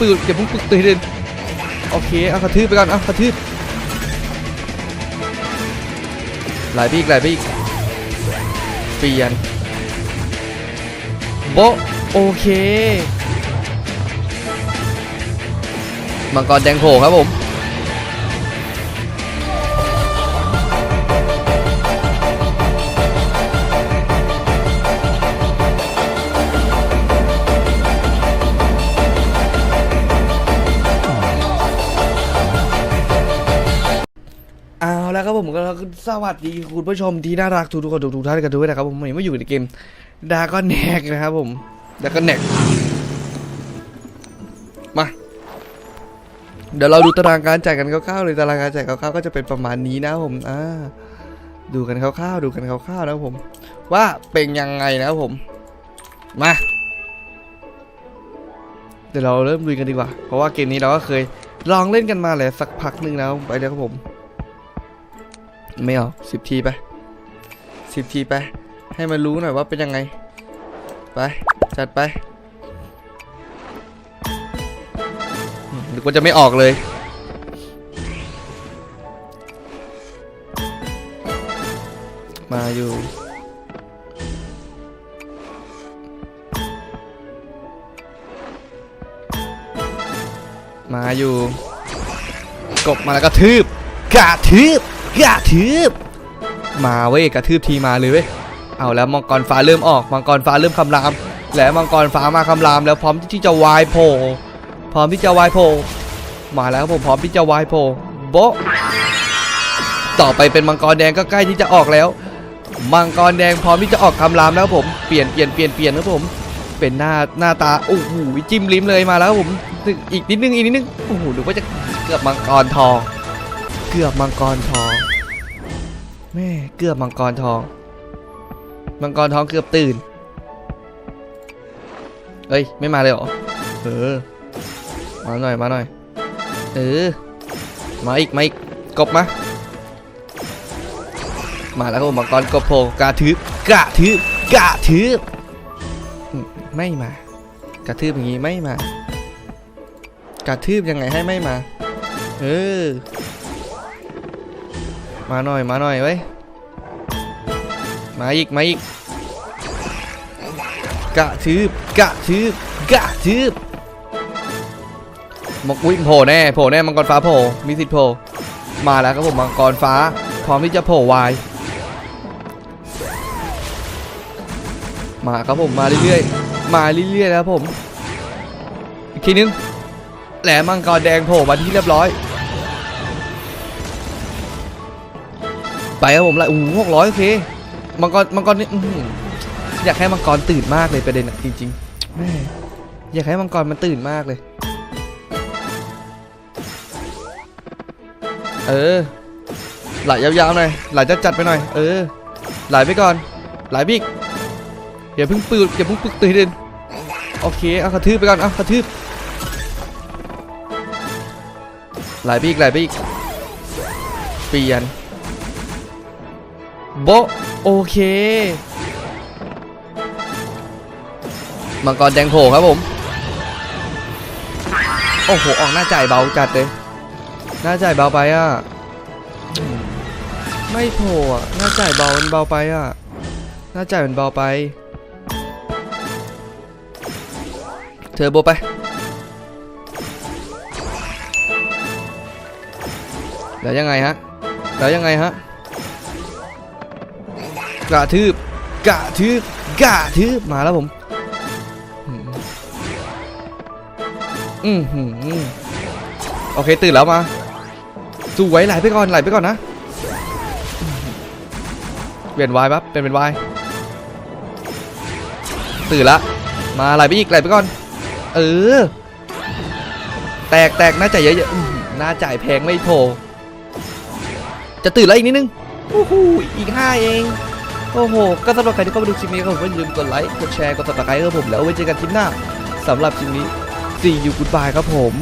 ปืนอย่าเพิ่งปึกตื่นโอเคเอากระทืบไปก่อนเอากระทืบหลายปีกหลายปีกเปลี่ยนโบโอเคมังกรแดงโผล่ครับผม เอาแล้วครับผมก็สวัสดีคุณผู้ชมที่น่ารักทุกทุกๆคนทุกๆท่านกันด้วยนะครับผมวันนี้มาอยู่ในเกมดาก็แนกนะครับผมดาก็แนกมาเดี๋ยวเราดูตารางการจ่ายกันคร่าวๆเลยตารางการจ่ายคร่าวๆก็จะเป็นประมาณนี้นะผมอ่าดูกันคร่าวๆดูกันคร่าวๆนะครับผม ว่าเป็นยังไงนะครับผมมาเดี๋ยวเราเริ่มลุยกันดีกว่า เพราะว่าเกมนี้เราก็เคยลองเล่นกันมาแหละสักพักหนึ่งแล้วไปเลยครับผม ไม่เอาสิบทีไปสิบทีไป ให้มันรู้หน่อยว่าเป็นยังไง ไป จัดไปอืมนึกว่าจะไม่ออกเลย มาอยู่มาอยู่ กบมาแล้วก็ทืบกระทืบ กระทืบมาเว้ยกระทืบทีมาเลยเว้ยเอาแล้วมังกรฟ้าเริ่มออกมังกรฟ้าเริ่มคำราม แล้วมังกรฟ้ามาคำราม แล้วพร้อมที่จะวายโผล่พร้อมที่จะวายโผล่มาแล้วผมพร้อมที่จะวายโผล่โบต่อไปเป็นมังกรแดงก็ใกล้ที่จะออกแล้วมังกรแดงพร้อมที่จะออกคำรามแล้วผมเปลี่ยนเปลี่ยนเปลี่ยนเปลี่ยนครับผมเป็นหน้าหน้าตาโอ้โหจิ้มลิ้มเลยมาแล้วผมอีกนิดนึงอีกนิดนึงโอ้โหดูว่าจะเกือบมังกรทอง เกือบมังกรทอง แม่เกือบมังกรทอง มังกรทองเกือบตื่น เอ้ย ไม่มาเลยเหรอ เออ มาหน่อย มาหน่อย เออ มาอีก มาอีก กบมา มาแล้วครับมังกรกบโผล่กระทืบกระทืบกระทืบไม่มากระทืบอย่างงี้ไม่มากระทืบยังไงให้ไม่มา เออ มาหน่อยมาหน่อยไว้ยมาอีกมาอีกกะทืบกะทืบกะทืบมกวิ่งโผล่แน่โผล่แน่มังกรฟ้าโผล่มีสิทธิ์โผล่มาแล้วครับผมมังกรฟ้า พร้อมที่จะโผล่วายมาครับผมมาเรื่อยๆมาเรื่อยๆนะครับผมอีกทีนึงแหลมมังกรแดงโผล่มาที่เรียบร้อย ไปครับผมละโอ้โหหกร้อยโอเคมังกรมังกรนี่อยากให้มังกรตื่นมากเลยประเด็นอะจริงๆแม่อยากให้มังกรมันตื่นมากเลย เออไหลยาวๆหน่อยไหลจัดๆไปหน่อย เออไหลไปก่อนไหลไปอีกอย่าเพิ่งปืนอย่าเพิ่งปึกตื่นโอเคเอากระทืบไปก่อนเอากระทืบไหลไปอีกไหลไปอีกเปลี่ยน โบโอเค มังกรแดงโผล่ครับผม โอ้โห ออกหน้าจ่ายเบาจัดเลย หน้าจ่ายเบาไปอะ ไม่โผล่อะ หน้าจ่ายเบา มันเบาไปอะ หน้าจ่ายมันเบาไปเทอโบไป แล้วยังไงฮะ แล้วยังไงฮะ กระทืบกระทืบกระทืบมาแล้วผมอืมอืมอือโอเคตื่นแล้วมาสู้ไว้ไหลไปก่อนไหลไปก่อนนะเปลี่ยนวายปั๊บเป็นเป็นวายตื่นละมาไหลไปอีกไหลไปก่อน เออ แตกแตกน้าจ่ายเยอะๆอื้อหือหน้าจ่ายแพงไม่โผล่จะตื่นแล้วอีกนิดนึงโอ้โหอีกห้าเอง โอ้โห ก็สำหรับใครที่เข้ามาดูคลิปนี้ก็ผมก็อย่าลืมกดไลค์ กดแชร์ กดติดตามครับผมแล้วไว้เจอกันคลิปหน้าสำหรับคลิปนี้ see you goodbye ครับผม